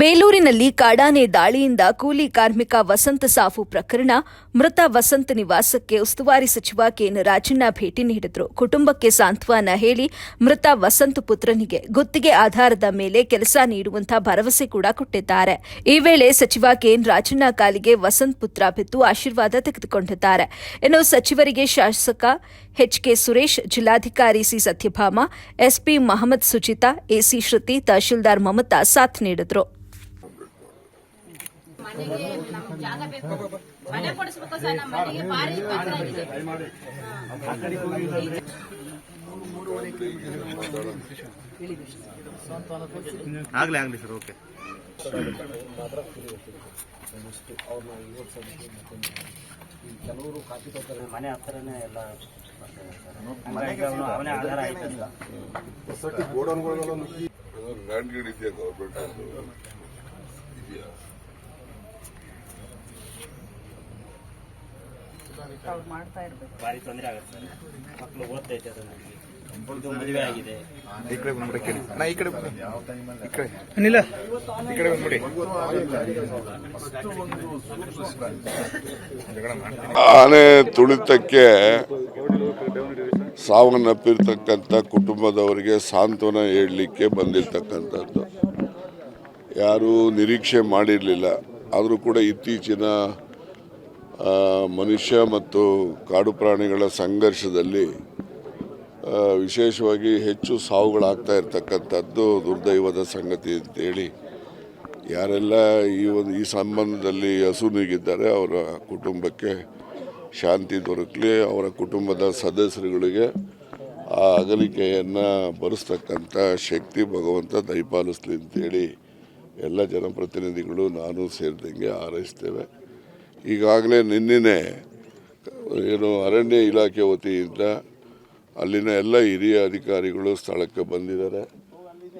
ಬೇಲೂರಿನಲ್ಲಿ ಕಾಡಾನೆ ದಾಳಿಯಿಂದ ಕೂಲಿ ಕಾರ್ಮಿಕ ವಸಂತ ಸಾಫು ಪ್ರಕರಣ. ಮೃತ ವಸಂತ ನಿವಾಸಕ್ಕೆ ಉಸ್ತುವಾರಿ ಸಚಿವ ಕೆಎನ್ ರಾಜಣ್ಣ ಭೇಟಿ ನೀಡಿದ್ರು. ಕುಟುಂಬಕ್ಕೆ ಸಾಂತ್ವನ ಹೇಳಿ ಮೃತ ವಸಂತ ಪುತ್ರನಿಗೆ ಗುತ್ತಿಗೆ ಆಧಾರದ ಮೇಲೆ ಕೆಲಸ ನೀಡುವಂತಹ ಭರವಸೆ ಕೂಡ ಕೊಟ್ಟಿದ್ದಾರೆ. ಈ ವೇಳೆ ಸಚಿವ ಕೆಎನ್ ರಾಜಣ್ಣ ಕಾಲಿಗೆ ವಸಂತ್ ಪುತ್ರ ಬಿದ್ದು ಆಶೀರ್ವಾದ ತೆಗೆದುಕೊಂಡಿದ್ದಾರೆ. ಇನ್ನು ಸಚಿವರಿಗೆ ಶಾಸಕ ಎಚ್ ಕೆ ಸುರೇಶ್, ಜಿಲ್ಲಾಧಿಕಾರಿ C Satyabhama SP Mohammed Suchitha AC Shruti, tahsildar Mamata ಸಾಥ್ ನೀಡಿದ್ರು. ಮನೆಗೆ ನಮ್ಗೆ ಜಾಗ ಬೇಕು. ಮನೆ ಕೊಡಿಸ್ಬೇಕು ಸರ್ ನಮ್ಮ ಮನೆಗೆ ಭಾರಿ ತೊಂದ್ರೆ ಆಗಿದೆ. ಆಗ್ಲಿ ಆಗ್ಲಿ ಸರ್ ಓಕೆ. ಮನೆ ಹತ್ರನೇ ಎಲ್ಲ ಮನೆಗೆ ಅವನೇ ಆಧಾರ ಆಯ್ತು ಲ್ಯಾಂಡ್ ಗೀಡ್ ಇದೆಯಾ ಗೌರ್ಮೆಂಟ್ ಇದೆಯಾ? ಭಾರಿ ತೊಂದರೆ ಆಗುತ್ತೆ ಸರ್. ಮಕ್ಕಳು ಓದ್ತೈತೆ ಇದ್ದಾರೆ ನನಗೆ ಇದು ಮದುವೆ ಆಗಿದೆ. ಈ ಕಡೆ ಬಂದ್ಬಿಡಿ ಕೇಳಿ. ನಾ ಈ ಕಡೆ ಬಂದೆ. ಈ ಕಡೆ. ಅನಿಲ. ಈ ಕಡೆ ಬಂದ್ಬಿಡಿ. ಜಗಳ ಮಾಡ್ತೀನಿ ಆನೆ ತುಳಿತಕ್ಕೆ ಸಾವನ್ನಪ್ಪಿರ್ತಕ್ಕಂಥ ಕುಟುಂಬದವರಿಗೆ ಸಾಂತ್ವನ ಹೇಳಲಿಕ್ಕೆ ಬಂದಿರತಕ್ಕಂಥದ್ದು. ಯಾರೂ ನಿರೀಕ್ಷೆ ಮಾಡಿರಲಿಲ್ಲ. ಆದರೂ ಕೂಡ ಇತ್ತೀಚಿನ ಮನುಷ್ಯ ಮತ್ತು ಕಾಡು ಪ್ರಾಣಿಗಳ ಸಂಘರ್ಷದಲ್ಲಿ ವಿಶೇಷವಾಗಿ ಹೆಚ್ಚು ಸಾವುಗಳಾಗ್ತಾ ಇರತಕ್ಕಂಥದ್ದು ದುರ್ದೈವದ ಸಂಗತಿ ಅಂತೇಳಿ ಯಾರೆಲ್ಲ ಈ ಒಂದು, ಈ ಸಂಬಂಧದಲ್ಲಿ ಹಸುನಿಗಿದ್ದಾರೆ, ಅವರ ಕುಟುಂಬಕ್ಕೆ ಶಾಂತಿ ದೊರಕಲಿ, ಅವರ ಕುಟುಂಬದ ಸದಸ್ಯರುಗಳಿಗೆ ಆ ಅಗಲಿಕೆಯನ್ನು ಬರೆಸ್ತಕ್ಕಂಥ ಶಕ್ತಿ ಭಗವಂತ ದಯಪಾಲಿಸ್ಲಿ ಅಂತೇಳಿ ಎಲ್ಲ ಜನಪ್ರತಿನಿಧಿಗಳು ನಾನು ಸೇರಿದಂಗೆ ಹಾರೈಸ್ತೇವೆ. ಈಗಾಗಲೇ ನಿನ್ನೆ ಏನು ಅರಣ್ಯ ಇಲಾಖೆ ವತಿಯಿಂದ ಅಲ್ಲಿನ ಎಲ್ಲ ಹಿರಿಯ ಅಧಿಕಾರಿಗಳು ಸ್ಥಳಕ್ಕೆ ಬಂದಿದ್ದಾರೆ.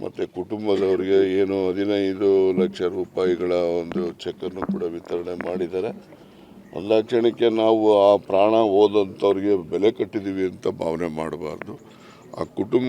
ಮತ್ತು ಕುಟುಂಬದವರಿಗೆ ಏನು ಹದಿನೈದು ಲಕ್ಷ ರೂಪಾಯಿಗಳ ಒಂದು ಚೆಕ್ಕನ್ನು ಕೂಡ ವಿತರಣೆ ಮಾಡಿದ್ದಾರೆ. ಅಂದ ನಾವು ಆ ಪ್ರಾಣ ಹೋದಂಥವ್ರಿಗೆ ಬೆಲೆ ಕಟ್ಟಿದ್ದೀವಿ ಅಂತ ಭಾವನೆ ಮಾಡಬಾರ್ದು. ಆ ಕುಟುಂಬ